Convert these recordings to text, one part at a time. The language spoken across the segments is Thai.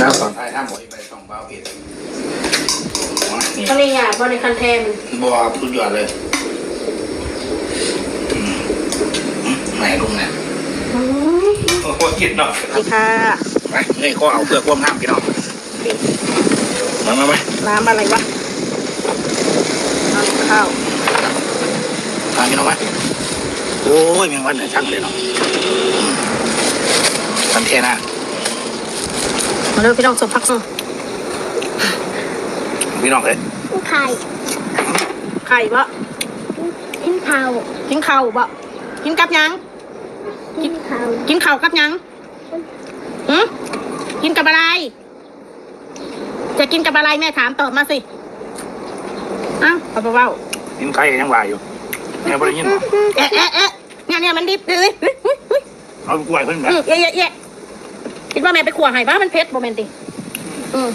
แล้วตอนท้ายถ้าหมดไปสองเบ้าเผ็ดนี่เขาเรียกหยาบว่าในคันแทนบัวสุดยอดเลยอืมแหม่ลุงเนี่ยโอ้โหกินเนาะสวัสดีค่ะไปเงยข้อเอาเพื่อความงามพี่น้องมามาไปน้ำอะไรวะน้ำข้าวทานพี่น้องไหมโอ้ยแมงวันเนี่ยช่างเลยเนาะอืมทันเทนะมา เริ่มพี่น้องสมพักสมพี่น้องเลยไข่ไข่บะกินข้าวกินข้าวบะกินกับหยังกินข้าวกินข้าวกับหยังหืมกินกับอะไร จะกินกับอะไรแม่ถามตอบมาสิอ้าวเอาไปเว้ากินไข่ยังว่าอยู่แม่บ่ได้ยินหรอเอ๊ะเอ๊ะเอ๊ะเนี่ยเนี่ยมันดิบเลยเฮ้ยเฮ้ยเฮ้ยเอากล้วยเพิ่นแบอืบมเอ๊ะเอ๊ะเอ๊ะ คิดว่าแม่ไปขัวให้บ้ามันเผ็ดโมเมนติอืม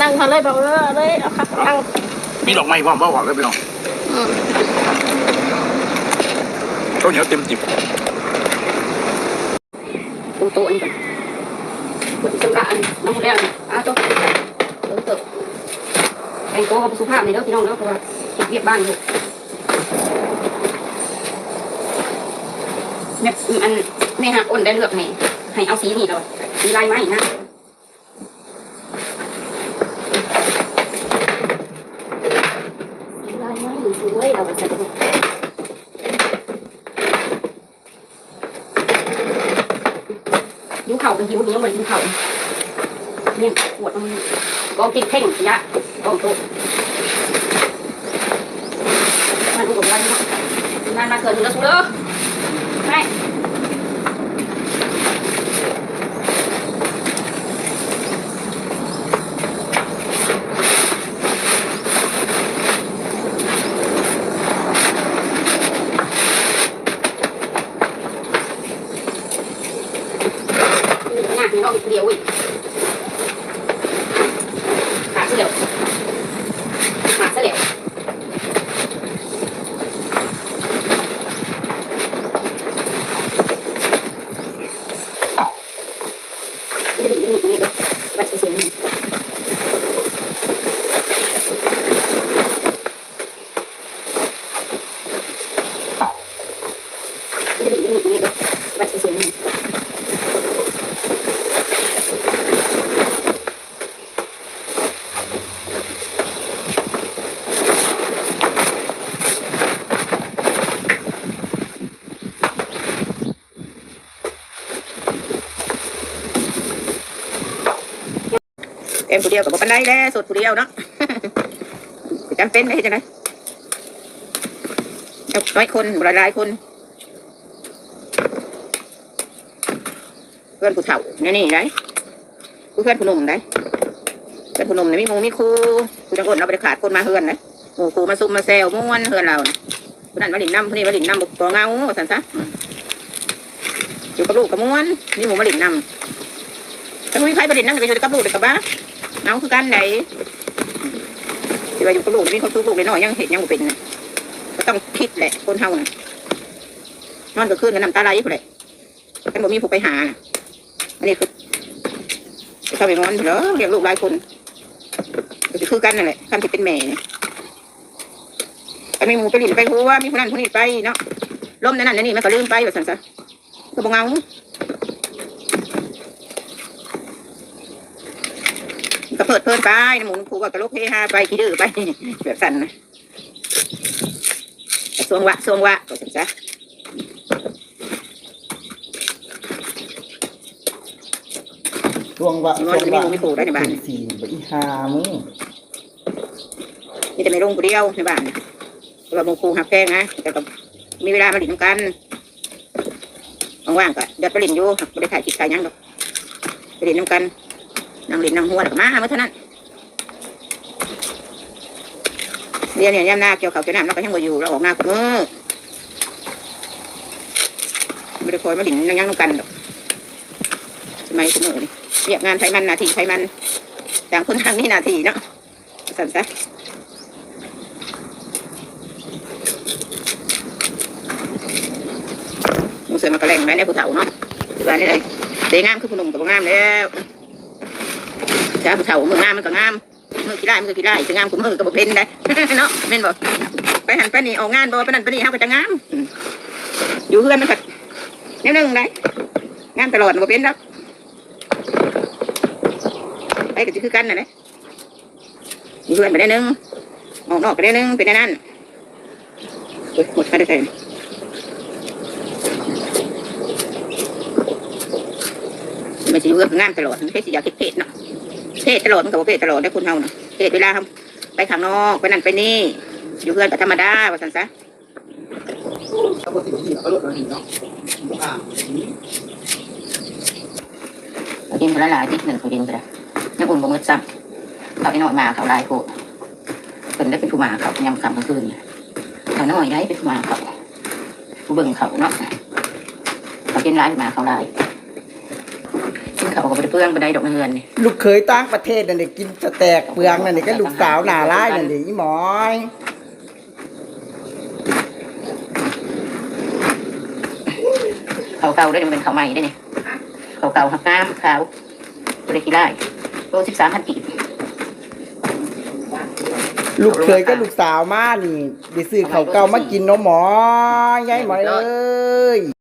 นั่งทานเลยบอกเออเลยเอาค่ะนั่งมีดอกไม้พร้อมบ่หวังเลยพี่น้องอืมข้าวเหนียวเต็มจิบตูโตอันนี้ก่อนกดจังหวะอันน้องแล้วอะตัวเติมเติมแต่งตัวกับสุภาพในเด้อพี่น้องเด้อเพราะว่าเก็บเรียบบ้านอยู่แม่อันแม่หักอ้นได้เลือกให้ให้เอาสีนี้เลย สีลายไม้นะสีลายไม้สวยเราจะดูหิวเข่าเป็นหิวหิวเหมือนหิวเข่าเนี่ยปวดมันกองกินเพ่งยะกองโตมาดูกับวันนี้งานมาเกิดแล้วสุดเลยไม่ พี่น้องเดียวอีกขาเดียวขาเสียววัดเสียงวัดเสียง เอ็มผู้เดียวกับบันไดแล้วสดผู้เดียวเนาะจำเป็นไหมจังไงเอาร้อยคนหลายหลายคน เพื่อนผู้เฒ่านี่นี่ไรเพื่อนผู้หนุ่มไรเพื่อนผู้หนุ่มเนี่ยมีหมูมีครูผู้จังคนเราไปขาดคนมาเฮือนนะหมูครูมาซุ่มมาแซวม่วนเฮือนเรานะผู้นั้นมาหลินน้ำผู้นี้มาหลินน้ำบุกตัวเงาสันซะอยู่กับลูกกับม่วนนี่หมูมาหลินน้ำถ้าไม่มีใครมาหลินน้ำจะไปอยู่กับลูกเด็กกับบ้า เอาคือกันไหนที่ว่าอยู่กับลูกมีความสุขลูกน้อยยังเห็นยังเป็นนะก็ต้องคิดแหละคนเฮาน่ะนอนก็คืนกันน้ำตาไหลอยู่แหละกันบ่มีผู้ไปหาอันนี้คือจะเข้าไปงอนเหรอเลี้ยงลูกหลายคนจะคือกันนั่นแหละคันที่เป็นแม่เนี่ยอันมีหมูไปหลินไปหัวมีคนนั้นคนนี้ไปเนาะล้มนั่นนั่นนั่นนี่มันก็ลืมไปแบบสั่นซะก็บ่เงา ก็เปิดเพลินไปนะหมุนครูก็กระโลกเฮฮาไปขี้ดื้อไปแบบสั่นนะแต่สวงวะสวงวะก็สั่นซะช่วงวะนอนจะมีหมูมีครูได้ในบ้านสี่บอีหามึงนี่จะไม่ลงผู้เดียวในบ้านเพราะว่าหมูครูหักแพงนะแต่ก็มีเวลามาหลินกันว่างๆก็เดี๋ยวไปหลินอยู่ไม่ได้ถ่ายคลิปถ่ายหยังดอกไปหลินน้ำกัน นั่งหลินนั่งหัวแล้วก็มาเมื่อเท่านั้นเรียนเนี่ยย่ำหน้าเกี่ยวเขาเกี่ยวน้ำเราก็ยังบ่อยู่เราออกหน้ากับมือไม่ได้คอยมาหลินนั่งยังน้ำกันดอกสมัยสมัยนี่เรียกงานไทยมันนาทีไทยมันต่างคนต่างนี่นาทีเนาะสั่นซะมึงเสือมากระแรงไหมเนี่ยผู้เฒ่าเนาะว่านี่เลยเดงามคือผู้หนุ่มกับผู้งามแล้ว จ้าผู้เฒ่ามืองามมันก็งามมือขี้ไล่มันก็ขี้ไล่จะงามคุณมือก็บ่เป็นได้เนาะแม่นบ่ไปหันไปนี่ออกงานบ่ไปนั่นไปนี่เฮาก็จะงามอยู่เฮือนมันก็แนวหนึงได้งามตลอดบ่เป็นดอกไปก็สิคือกันน่ะแหละอยู่เฮือนไปได้หนึงออกนอกไปได้หนึงเป็นอันนั้นโอ้ยหมดไปได้ใส่มันสิอยู่เฮือนงามตลอดมันแค่สิอยากเฮ็ดเนาะ เทศตลอดมันกับเพศตลอดได้คุณเฮานะเทศเวลาทำไปข้างนอกไปนั่นไปนี่ อยู่เพื่อนก็ธรรมดาว่าสันซะเขาบอกที่เขาลดเราดีเนาะอ่าเขากินคนละหลายที่หนึ่งเขากินไปแล้วน้ำอุ่นบ่เงิดซ้ำเขาไปนอนมาเขาลายโคตรเป็นได้เป็นผู้มาเขายำคำกลางคืนเขาน้อยได้เป็นผู้มาเขาผู้เบิ่งเขาเนาะเขากินร้ายมาเขาลาย กินเขาก็ไปเปลืองไปได้ดอกเงินนี่ลูกเคยต่างประเทศนั่นเด็กกินสแตกเปลืองนั่นเด็กก็ลูกสาวหน้าร้ายนั่นเด็กอีหมอยเขาเก่าได้มันเป็นเขาใหม่ได้นี่เขาเก่าหักน้ำขาวบริกิได้โลสิบสามพันกีบลูกเคยก็ลูกสาวมานี่ได้ซื้อเขาวเก่ามากินเนาะหมอยยายหมอยเอ้ย